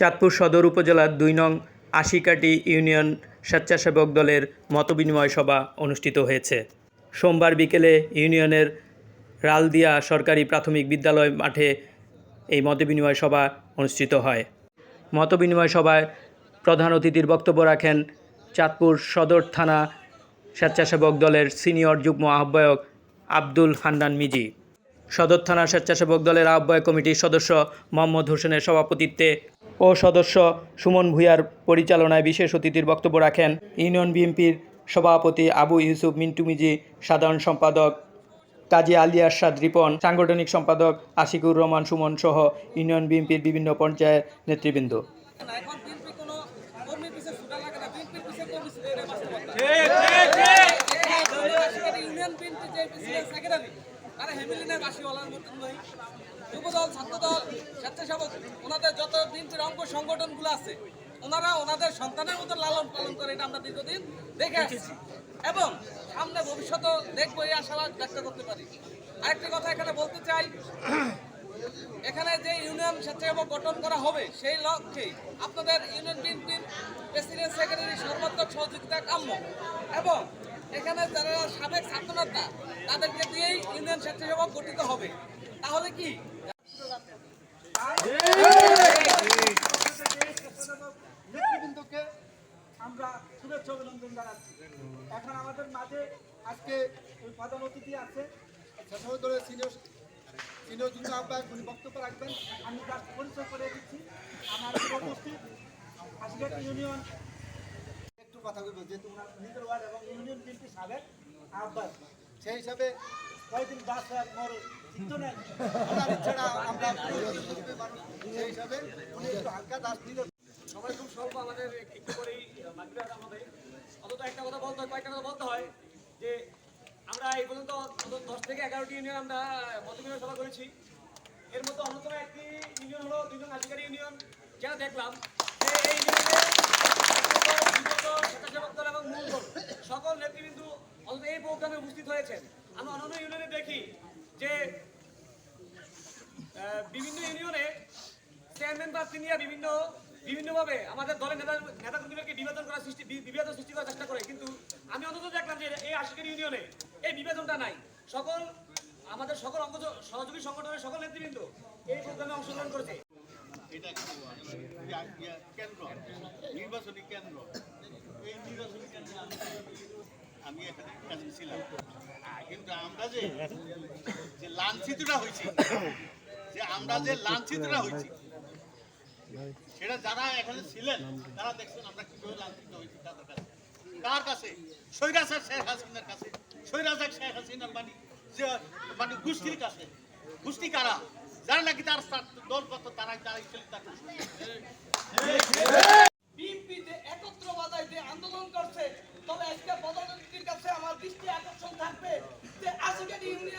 চাঁদপুর সদর উপজেলার দুই নং আশিকাটি ইউনিয়ন স্বেচ্ছাসেবক দলের মতবিনিময় সভা অনুষ্ঠিত হয়েছে। সোমবার বিকেলে ইউনিয়নের রালদিয়া সরকারি প্রাথমিক বিদ্যালয় মাঠে এই মতবিনিময় সভা অনুষ্ঠিত হয়। মতবিনিময় সভায় প্রধান অতিথির বক্তব্য রাখেন চাঁদপুর সদর থানা স্বেচ্ছাসেবক দলের সিনিয়র যুগ্ম আহ্বায়ক আব্দুল হান্নান মিজি। সদর থানা স্বেচ্ছাসেবক দলের আহ্বায়ক কমিটির সদস্য মোহাম্মদ হোসেনের সভাপতিত্বে ও সদস্য সুমন ভূঁইয়ার পরিচালনায় বিশেষ অতিথির বক্তব্য রাখেন ইউনিয়ন বিএনপির সভাপতি আবু ইউসুফ মিন্টু মিজি, সাধারণ সম্পাদক কাজী আলী আরশাদ রিপন, সাংগঠনিক সম্পাদক আশিকুর রহমান সুমন সহ ইউনিয়ন বিএনপির বিভিন্ন পর্যায়ের নেতৃবৃন্দ। ইউনিয়ন যে তারা হেমিলিনের বাসীওয়ালার মতন নয়। যুবদল, ছাত্রদল, স্বেচ্ছাসেবক, ওনাদের যত বিএনপির অঙ্গ সংগঠনগুলো আছে, ওনারা ওনাদের সন্তানের মতো লালন পালন করে এটা আমরা দীর্ঘদিন দেখে আসছি। এবং সামনে ভবিষ্যতেও দেখব এই আশাবাদ ব্যক্ত করতে পারি। আরেকটা কথা এখানে বলতে চাই এখানে যে ইউনিয়ন স্বেচ্ছাসেবক গঠন করা হবে সেই লক্ষ্যে আপনাদের ইউনিয়ন বিএনপির প্রেসিডেন্ট সেক্রেটারি সর্বাত্মক সহযোগিতা কাম্য। এবং এখানে যারা সাবেক ছাত্রনেতা, তাদেরকে দিয়েই ইউনিয়ন স্বেচ্ছাসেবক গঠিত হবে। তাহলে কি? নেতৃবৃন্দকে আমরা শুভেচ্ছা অভিনন্দন জানাচ্ছি। এখন আমাদের মাঝে আজকে ওই প্রধান অতিথি আছে। দলের সিনিয়র সিনিয়র যুগ্ম আহ্বায়ক, উনি বক্তব্য রাখবেন। আমি তার পরিচয় করে দিচ্ছি। আমার উপস্থিত আজকের ইউনিয়ন কথা যেহেতু নিজের ওয়ার্ড এবং ইউনিয়ন বিএনপি সাবেক আহ্বায়ক, সেই হিসাবে কয়েকদিন বাস পর চিন্তা নেন। ইচ্ছাটা আমরা। সেই হিসাবে উনি একটু হালকা দাস দিল সবাই খুব স্বল্প আমাদের একটু করেই অন্তত একটা কথা বলতে হয়, কয়েকটা কথা বলতে হয় যে আমরা এই পর্যন্ত দশ থেকে এগারোটি ইউনিয়ন আমরা মতবিনিময় সভা করেছি। এর মধ্যে অন্যতম একটি ইউনিয়ন হলো দুজন আধিকারিক ইউনিয়ন। যেটা দেখলাম যে এই ইউনিয়নে যুবদল, স্বেচ্ছাসেবক দল এবং মূল দল সকল নেতৃবৃন্দ অন্তত এই প্রোগ্রামে হয়েছেন আমরা অন্যান্য ইউনিয়নে দেখি যে বিভিন্ন ইউনিয়নে চেয়ারম্যান প্রার্থী নিয়ে বিভিন্ন, বিভিন্নভাবে আমাদের দলের নেতা, নেতাকর্মীদেরকে বিভাজন করার সৃষ্টি, বি- বিভাজন সৃষ্টি করার চেষ্টা করে। কিন্তু আমি অন্তত দেখলাম যে এই আশিকের ইউনিয়নে এই বিভাজনটা নাই। সকল আমাদের সকল অঙ্গ সহযোগী সংগঠনের সকল নেতৃবৃন্দ এই প্রোগ্রামে অংশগ্রহণ করেছে। এটা কেন্দ্র? নির্বাচনী কেন্দ্র? এই নির্বাচনী কেন্দ্রে আমি- এখানে কাছে ছিলাম। কিন্তু আমরা যে লাঞ্ছিতটা হয়েছি, যে আমরা যে লাঞ্ছিতটা হয়েছি, সেটা যারা এখানে ছিলেন, তারা দেখছেন আমরা কীভাবে লাঞ্ছিত হয়েছি তাদের কাছে। কার কাছে? সৈরাজার শেখ হাসিনার কাছে। সৈরাজার শেখ হাসিনার মানে যে মানে গোষ্ঠীর কাছে। গোষ্ঠী কারা? যারা নাকি তার তার দল কত, তারাই তারাই তার বিএনপি যে একত্রবাদায় যে আন্দোলন Daddy,